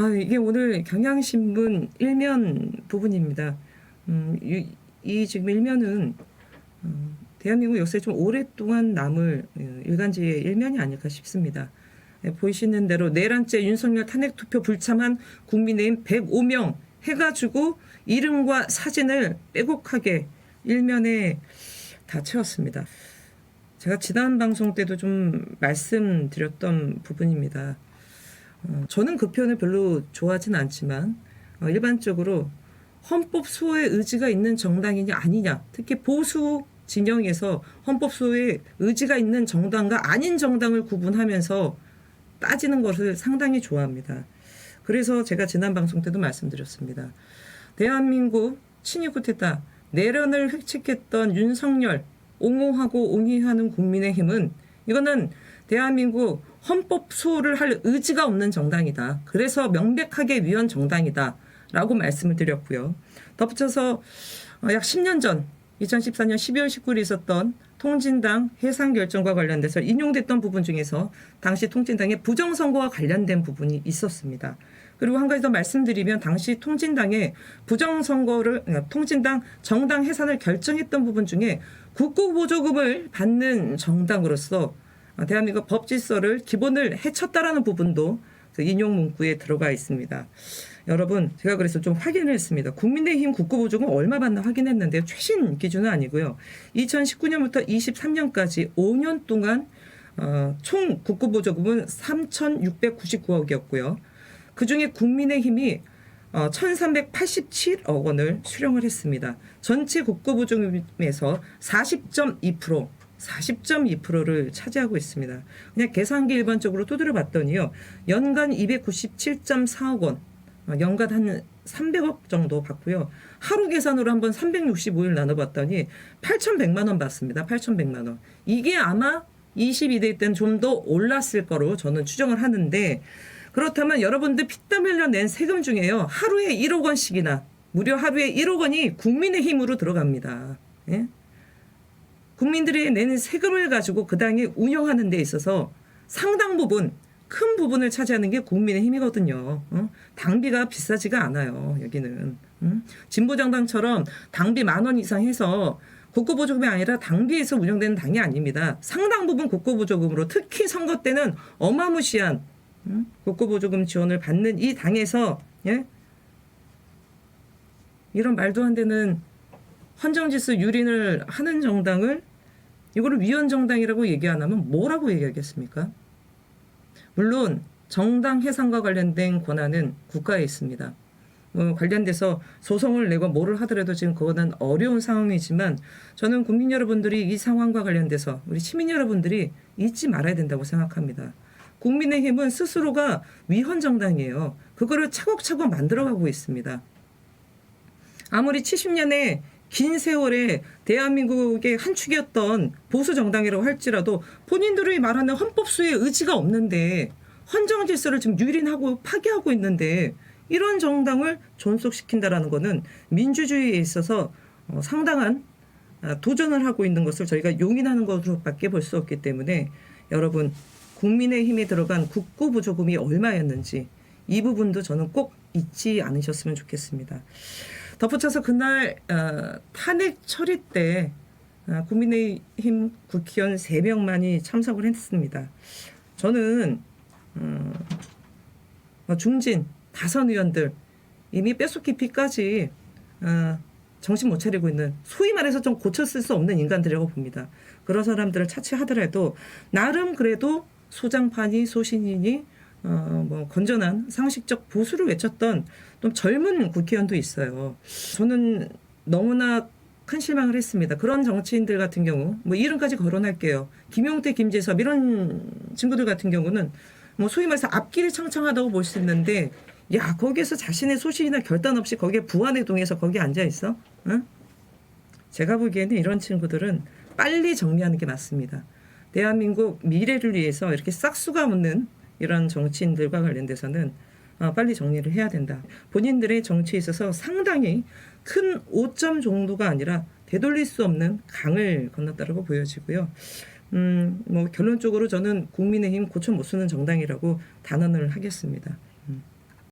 아, 이게 오늘 경향신문 일면 부분입니다. 음, 이, 이 지금 일면은 어, 대한민국 역사에 좀 오랫동안 남을 어, 일간지의 일면이 아닐까 싶습니다. 예, 보이시는 대로 내란째 윤석열 탄핵 투표 불참한 국민의힘 105명 해가지고 이름과 사진을 빼곡하게 일면에 다 채웠습니다. 제가 지난 방송 때도 좀 말씀드렸던 부분입니다. 어, 저는 그 표현을 별로 좋아하진 않지만 어, 일반적으로 헌법 수호의 의지가 있는 정당이냐 아니냐 특히 보수 진영에서 헌법 수호의 의지가 있는 정당과 아닌 정당을 구분하면서 따지는 것을 상당히 좋아합니다. 그래서 제가 지난 방송 때도 말씀드렸습니다. 대한민국 친일 쿠데타 내란을 획책했던 윤석열 옹호하고 옹의하는 국민의힘은 이거는 대한민국 헌법 수호를 할 의지가 없는 정당이다. 그래서 명백하게 위헌 정당이다. 라고 말씀을 드렸고요. 덧붙여서 어, 약 10년 전 2014년 12월 19일에 있었던 통진당 해산 결정과 관련돼서 인용됐던 부분 중에서 당시 통진당의 부정선거와 관련된 부분이 있었습니다. 그리고 한 가지 더 말씀드리면 당시 통진당의 부정선거를 아, 통진당 정당 해산을 결정했던 부분 중에 국고보조금을 받는 정당으로서 어, 대한민국 법 질서를 기본을 해쳤다라는 부분도 그 인용 문구에 들어가 있습니다. 여러분 제가 그래서 좀 확인을 했습니다. 국민의힘 국고보조금 얼마 받나 확인했는데요. 최신 기준은 아니고요. 2019년부터 23년까지 5년 동안 어, 총 국고보조금은 3,699억이었고요. 그 중에 국민의힘이 어, 1,387억 원을 수령을 했습니다. 전체 국고보조금에서 40.2% 40.2%를 차지하고 있습니다. 그냥 계산기 일반적으로 두드려 봤더니요. 연간 297.4억 원, 어, 연간 한 300억 정도 받고요. 하루 계산으로 한번 365일 나눠봤더니 8,100만 원 받습니다. 8,100만 원. 이게 아마 22대 때는 좀 더 올랐을 거로 저는 추정을 하는데 그렇다면 여러분들 피땀 흘려 낸 세금 중에요. 하루에 1억 원씩이나 무려 하루에 1억 원이 국민의 힘으로 들어갑니다. 예? 국민들이 내는 세금을 가지고 그 당에 운영하는 데 있어서 상당 부분 큰 부분을 차지하는 게 국민의 힘이거든요. 어? 당비가 비싸지가 않아요. 여기는 음? 진보정당처럼 당비 만 원 이상 해서 국고보조금이 아니라 당비에서 운영되는 당이 아닙니다. 상당 부분 국고보조금으로 특히 선거 때는 어마무시한 음? 국고보조금 지원을 받는 이 당에서 예? 이런 말도 안 되는 헌정지수 유린을 하는 정당을 이거를 위헌 정당이라고 얘기 안 하면 뭐라고 얘기하겠습니까? 물론 정당 해산과 관련된 권한은 국가에 있습니다. 뭐 관련돼서 소송을 내고 뭐를 하더라도 지금 그거는 어려운 상황이지만 저는 국민 여러분들이 이 상황과 관련돼서 우리 시민 여러분들이 잊지 말아야 된다고 생각합니다. 국민의힘은 스스로가 위헌 정당이에요. 그거를 차곡차곡 만들어가고 있습니다. 아무리 70년의 긴 세월에 대한민국의 한 축이었던 보수 정당이라고 할지라도 본인들이 말하는 헌법수의 의지가 없는데 헌정 질서를 지금 유린하고 파괴하고 있는데 이런 정당을 존속시킨다라는 것은 민주주의에 있어서 어, 상당한 아, 도전을 하고 있는 것을 저희가 용인하는 것으로밖에 볼 수 없기 때문에 여러분 국민의 힘이 들어간 국고보조금이 얼마였는지 이 부분도 저는 꼭 잊지 않으셨으면 좋겠습니다. 덧붙여서 그날 어, 탄핵 처리 때 어, 국민의힘 국회의원 3명만이 참석을 했습니다. 저는 어, 뭐 중진 다선 의원들 이미 뼛속 깊이까지 어, 정신 못 차리고 있는 소위 말해서 좀 고쳤을 수 없는 인간들이라고 봅니다. 그런 사람들을 차치하더라도 나름 그래도 소장판이 소신이니 어, 뭐 건전한 상식적 보수를 외쳤던 좀 젊은 국회의원도 있어요. 저는 너무나 큰 실망을 했습니다. 그런 정치인들 같은 경우 뭐 이름까지 거론할게요. 김용태, 김재섭 이런 친구들 같은 경우는 뭐 소위 말해서 앞길이 창창하다고 볼 수 있는데 야 거기에서 자신의 소신이나 결단 없이 거기에 부안에 동해서 거기 앉아 있어? 응? 제가 보기에는 이런 친구들은 빨리 정리하는 게 맞습니다. 대한민국 미래를 위해서 이렇게 싹수가 없는 이런 정치인들과 관련돼서는 어, 빨리 정리를 해야 된다. 본인들의 정치에 있어서 상당히 큰 오점 정도가 아니라 되돌릴 수 없는 강을 건넜다라고 보여지고요. 음, 뭐 결론적으로 저는 국민의힘 고쳐 못 쓰는 정당이라고 단언을 하겠습니다.